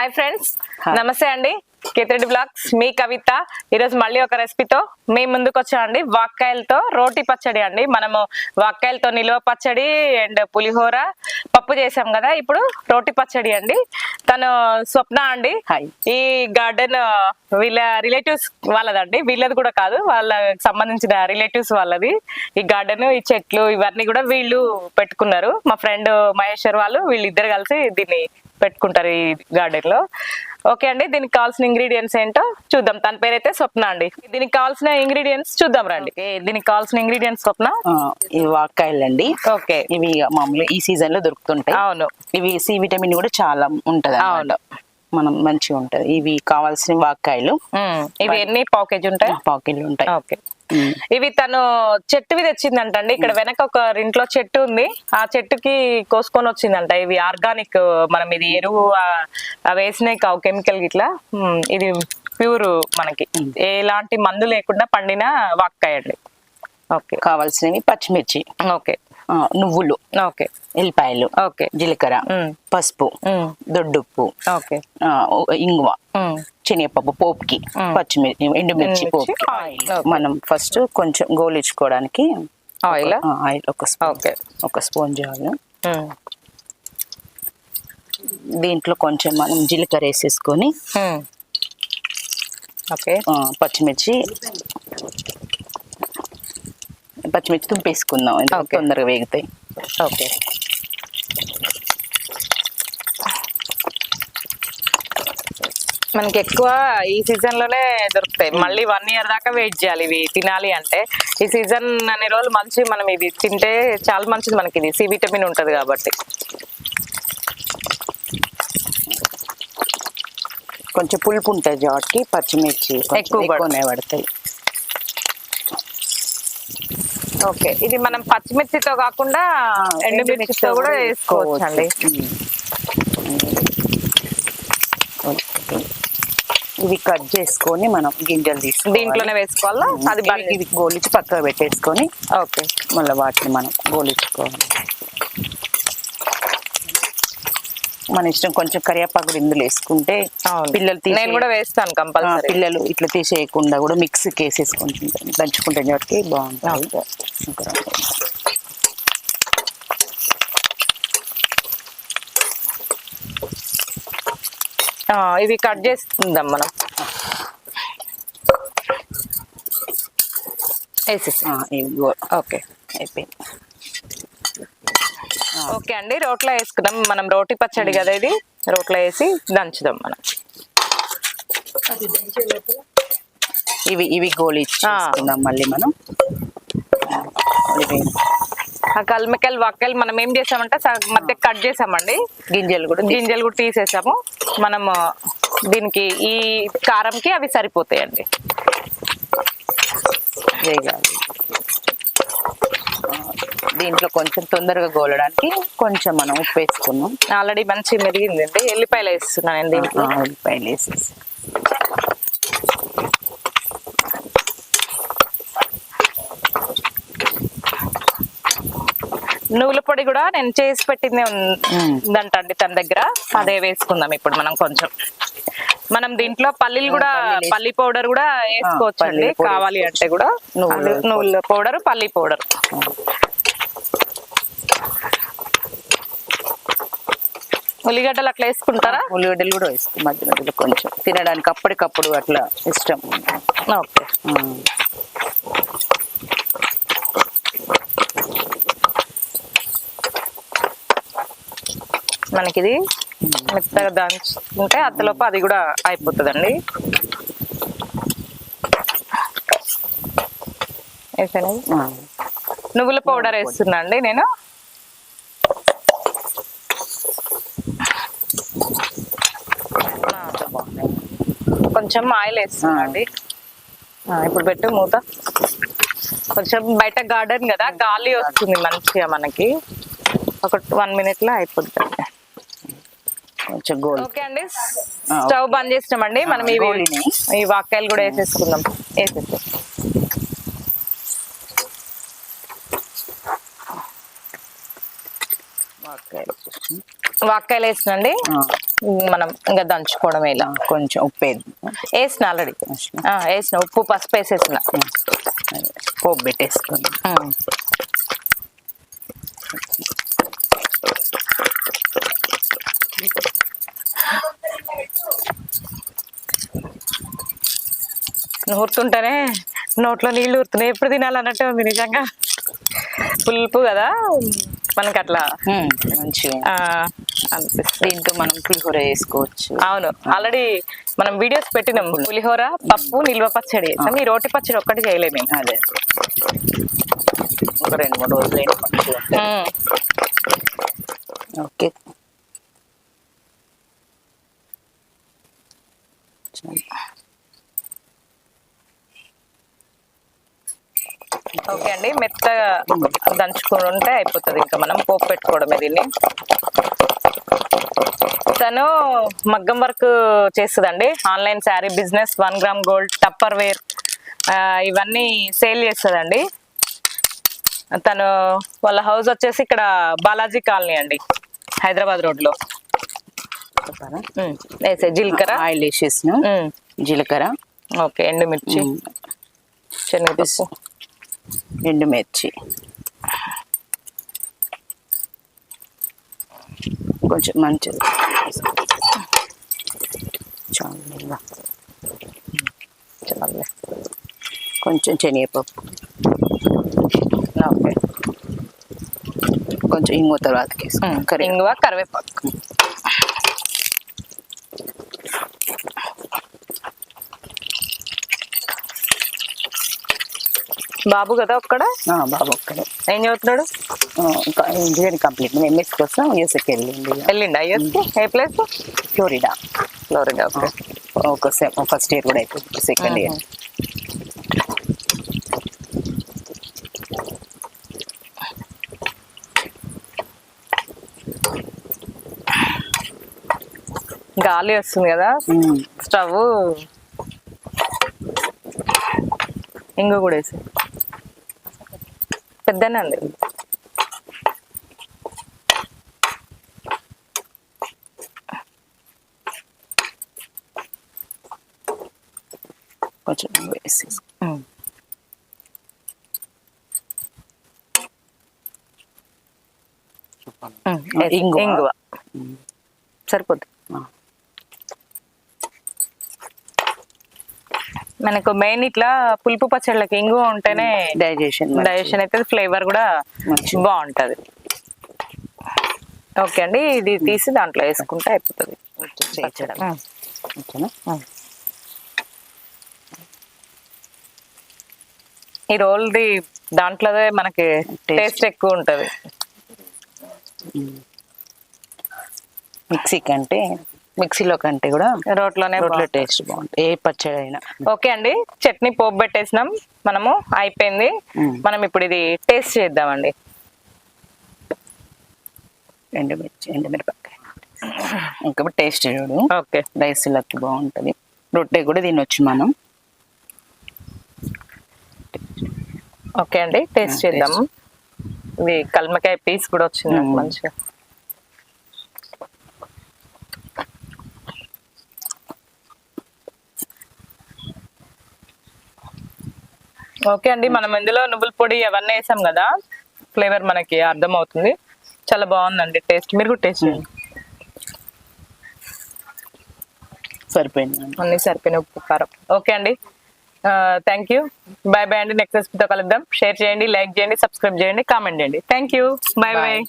Hi friends. నమస్తే అండి Kethireddy blogs మీ కవిత. ఈరోజు మళ్ళీ ఒక రెసిపీతో మీ ముందుకు వచ్చామండి. వాక్కాయలతో రోటి పచ్చడి అండి. మనము వాక్కాయలతో నిలువ పచ్చడి అండ్ పులిహోర పప్పు చేసాం కదా ఇప్పుడు రోటి పచ్చడి అండి. తను స్వప్న అండి. ఈ గార్డెన్ వీళ్ళ రిలేటివ్స్ వాళ్ళదండి. వీళ్ళది కూడా కాదు వాళ్ళకి సంబంధించిన రిలేటివ్స్ వాళ్ళది. ఈ గార్డెన్ ఈ చెట్లు ఇవన్నీ కూడా వీళ్ళు పెట్టుకున్నారు. మా ఫ్రెండ్ మహేశ్వర్ వాళ్ళు వీళ్ళిద్దరు కలిసి దీన్ని పెట్టుకుంటారు ఈ గార్డెన్లో ఓకే అండి దీనికి కావాల్సిన ఇంగ్రీడియంట్స్ ఏంటో చూద్దాం. తన పేరైతే స్వప్న అండి. దీనికి కావాల్సిన ఇంగ్రీడియంట్స్ చూద్దాం రండి. దీనికి కావాల్సిన ఇంగ్రీడియంట్స్ స్వప్న? ఇవి వాక్కాయలు అండి ఓకే. ఇవి మామూలు ఈ సీజన్లో దొరుకుతుంటాయి. అవును. ఇవి సి విటమిన్ కూడా చాలా ఉంటది అవును. మనం మంచిగా ఉంటది. ఇవి కావాల్సిన వాక్కాయలు. ఉమ్, ఇవి ఎన్ని పావు కేజీ ఉంటాయి పాకెట్లు ఉంటాయి. ఓకే. ఇవి తను చెట్టువి తెచ్చిందంటండి ఇక్కడ వెనక ఒక ఇంట్లో చెట్టు ఉంది. ఆ చెట్టుకి కోసుకొని వచ్చిందంట. ఇవి ఆర్గానిక్ మనం ఇది ఎరువు వేసినాయి కావు కెమికల్ ఇట్లా ఇది ప్యూర్ మనకి. ఎలాంటి మందు లేకుండా పండిన వాక్కాయ అండి ఓకే. కావాల్సినవి పచ్చిమిర్చి. ఓకే. నువ్వులు. ఓకే. ఎల్లిపాయలు. ఓకే. జీలకర్ర. పసుపు. దొడ్డుప్పు. ఓకే. ఇంగువ. శనగపప్పు పోపుకి. పచ్చిమిర్చి ఎండుమిర్చి పోపుకి. ఆయిల్. మనం ఫస్ట్ కొంచెం గోలించుకోవడానికి ఆయిల్? ఆయిల్ ఒక ఓకే. ఒక స్పూన్ ఉమ్, దీంట్లో కొంచెం మనం జీలకర్ర వేసేసుకొని. ఓకే. పచ్చిమిర్చి పచ్చిమిర్చి తుంపేసుకుందాం. ఓకే. తొందరగా వేగుతాయి. ఓకే. మనకి ఎక్కువ ఈ సీజన్లోనే దొరుకుతాయి. మళ్ళీ వన్ ఇయర్ దాకా వెయిట్ చేయాలి. ఇవి తినాలి అంటే ఈ సీజన్ అనే రోజులు మంచి మనం ఇది తింటే చాలా మంచిది మనకి ఇది. సి విటమిన్ ఉంటది కాబట్టి. కొంచెం పులుపు ఉంటుంది వాటికి పచ్చిమిర్చి ఎక్కువ పడతాయి. ఓకే. ఇది మనం పచ్చిమిర్చితో కాకుండా ఎండుమిర్చితో కూడా వేసుకోవచ్చు. అండి. ఇవి కట్ చేసుకొని మనం గింజలు తీసుకోవాలి. దీంట్లోనే వేసుకోవాలా? అది ఇవి గోలిచి పక్కన పెట్టేసుకొని ఓకే. మళ్ళీ వాటిని మనం గోలించుకోవాలి మన ఇష్టం కొంచెం కరివేపాకు ఇందులో వేసుకుంటే పిల్లలు తీసే- నేను కూడా వేస్తాను కంపల్సరీ. పిల్లలు ఇట్లా తీసేయకుండా కూడా మిక్స్ వేసేసుకుంటుంటాం దంచుకుంటే వాటికి బాగుంటుంది ఇవి కట్ చేస్తుందాం మనం. వేసేసి ఓకే. అయిపోయింది. ఓకే అండి రోట్లో వేసుకుందాం. మనం రోటి పచ్చడి కదా ఇది. రోట్లో వేసి దంచుదాం మనం. ఇవి ఇవి గోళీ మళ్ళీ మనం. ఆ కల్మికల్ వక్కలు మనం ఏం చేసామంటే సగం మధ్య కట్ చేసామండి. గింజలు కూడా గింజలు కూడా తీసేసాము. మనము దీనికి ఈ కారంకి అవి సరిపోతాయండి. దీంట్లో కొంచెం తొందరగా గోలడానికి కొంచెం మనం ఉప్పు వేసుకున్నాం. ఆల్రెడీ మంచి మెరిగిందండి. ఎల్లిపాయలు వేస్తున్నాను నేను దీంట్లో. ఉల్లిపాయలు వేసేసి. నువ్వుల పొడి కూడా నేను చేసి పెట్టింది. ఉందంటండి తన దగ్గర. అదే వేసుకుందాం ఇప్పుడు మనం కొంచెం. మనం దీంట్లో పల్లీలు కూడా పల్లి పౌడర్ కూడా వేసుకోవచ్చు అండి కావాలి అంటే కూడా నువ్వుల అది నువ్వుల పౌడర్ పల్లి పౌడర్. ఉల్లిగడ్డలు అట్లా వేసుకుంటారా? ఉల్లిగడ్డలు కూడా వేసుకున్నాం మధ్య మధ్యలో కొంచెం. తినడానికి అప్పటికప్పుడు అట్లా ఇష్టం. ఓకే. ఆ. మెత్తగా దంచుకుంటే అంతలోపు అది కూడా అయిపోతుందండి. వేసాను. నువ్వుల పౌడర్ వేస్తున్నా అండి నేను. కొంచెం ఆయిల్ వేస్తున్నా అండి. ఇప్పుడు పెట్టు మూత. కొంచెం బయట గార్డెన్ కదా గాలి వస్తుంది మంచిగా మనకి. ఒక వన్ మినిట్లో అయిపోతుంది ఓకే అండి. స్టవ్ బంద్ చేసినామండి మనం ఇవి గోలిని. ఈ వాక్కాయలు కూడా వేసేసుకుందాం. వేసేసి వాక్కాయలు వేసినండి. మనం ఇంకా దంచుకోవడమే ఇలా కొంచెం ఉప్పు. వేసిన ఆల్రెడీ. వేసిన. ఉప్పు పసుపు వేసేసిన. పోపు పెట్టేసుకుందాం. నూరుతుంటేనే నోట్లో నీళ్ళు ఊరుతున్నాయి. ఎప్పుడు తినాలన్నట్టే ఉంది నిజంగా. పులుపు కదా? మనకి అట్లా. మంచిగా. దీంతో మనం పులిహోర వేసుకోవచ్చు అవును. ఆల్రెడీ మనం వీడియోస్ పెట్టినాం. పులిహోర పప్పు నిల్వ పచ్చడి. ఈ రోటి పచ్చడి ఒక్కటి చేయలేము. అదే. ఒక రెండు మూడు రోజులు మంచిగా. ఓకే. ఓకే అండి. మెత్తగా దంచుకుని ఉంటే అయిపోతుంది ఇంకా మనం పోపు పెట్టుకోవడమే దీన్ని. తను మగ్గం వర్క్ చేస్తుందండి. Online sari business one gram gold Tupperware ఇవన్నీ సేల్ చేస్తుందండి. తను వాళ్ళ హౌస్ వచ్చేసి ఇక్కడ బాలాజీ కాలనీ అండి. హైదరాబాద్ రోడ్లో చెప్పాలా? ఉమ్, వేసే జీలకర్ర? ఆయిల్ వేసేసిన. జీలకర్ర. ఓకే ఎండుమిర్చి శనగపప్పు. ఎండుమిర్చి. కొంచెం మంచిది. చాలా చాలా కొంచెం శనగపప్పు. ఓకే. కొంచెం ఇంగువ తర్వాతకి కర్రీ ఇంగువ కరివేపాకు. బాబు కదా ఒక్కడ? బాబు ఒక్కడే. ఏం చదువుతున్నాడు? Engineering complete. ఎంఎస్ కోసం యూఎస్కి వెళ్ళింది. వెళ్ళిండి? ఐఎస్కి ఏ ప్లేస్ ఫ్లోరిడా ఫ్లోరిడా ఓకే ఒక ఫస్ట్ ఇయర్ కూడా అయిపోయింది సెకండ్ ఇయర్ గాలి వస్తుంది కదా? స్టవ్ ఇంగు కూడా వేసి పెద్దనే ఉంది. కొంచెం వేసి. ఇంగువ. సరిపోద్ది. మనకు మెయిన్ ఇట్లా పులుపు పచ్చళ్ళకి ఇంగువ ఉంటేనే డైజెషన్ డైజెషన్ అయితే ఫ్లేవర్ కూడా. బాగుంటది. ఓకే అండి ఇది తీసి దాంట్లో వేసుకుంటే అయిపోతుంది. ఈ రోల్ది దాంట్లోదే మనకి. టేస్ట్ ఎక్కువ ఉంటది. మిక్సీ కంటే మిక్సీలో కంటే కూడా రోట్లోనే రోట్లో. టేస్ట్ బాగుంటుంది. ఏ పచ్చడి అయినా ఓకే అండి చట్నీ పోపు పెట్టేసినాం. మనము అయిపోయింది. మనం ఇప్పుడు ఇది టేస్ట్ చేద్దామండి. ఎండుమిర్చి ఎండుమిరపకాయ. ఇంకా టేస్ట్ చూడు. ఓకే. రైస్లకి బాగుంటుంది. రొట్టె కూడా తినొచ్చు మనం. ఓకే అండి టేస్ట్ ఆ, చేద్దాము ఇది కల్మకాయ పీస్ కూడా వచ్చింది. మంచిగా. ఓకే అండి. మనం ఇందులో నువ్వుల పొడి అవన్నీ వేసాం కదా. ఫ్లేవర్ మనకి అర్థం అవుతుంది చాలా బాగుందండి టేస్ట్. మీరు కూడా టేస్ట్ చేయండి. సరిపోయింది అన్ని సరిపోయిన ఉప్పు కారం. ఓకే అండి. థ్యాంక్ యూ బాయ్ బాయ్ అండి. నెక్స్ట్ రెసిపీతో కలుద్దాం. షేర్ చేయండి లైక్ చేయండి సబ్స్క్రైబ్ చేయండి కామెంట్ చేయండి. Thank you bye. బాయ్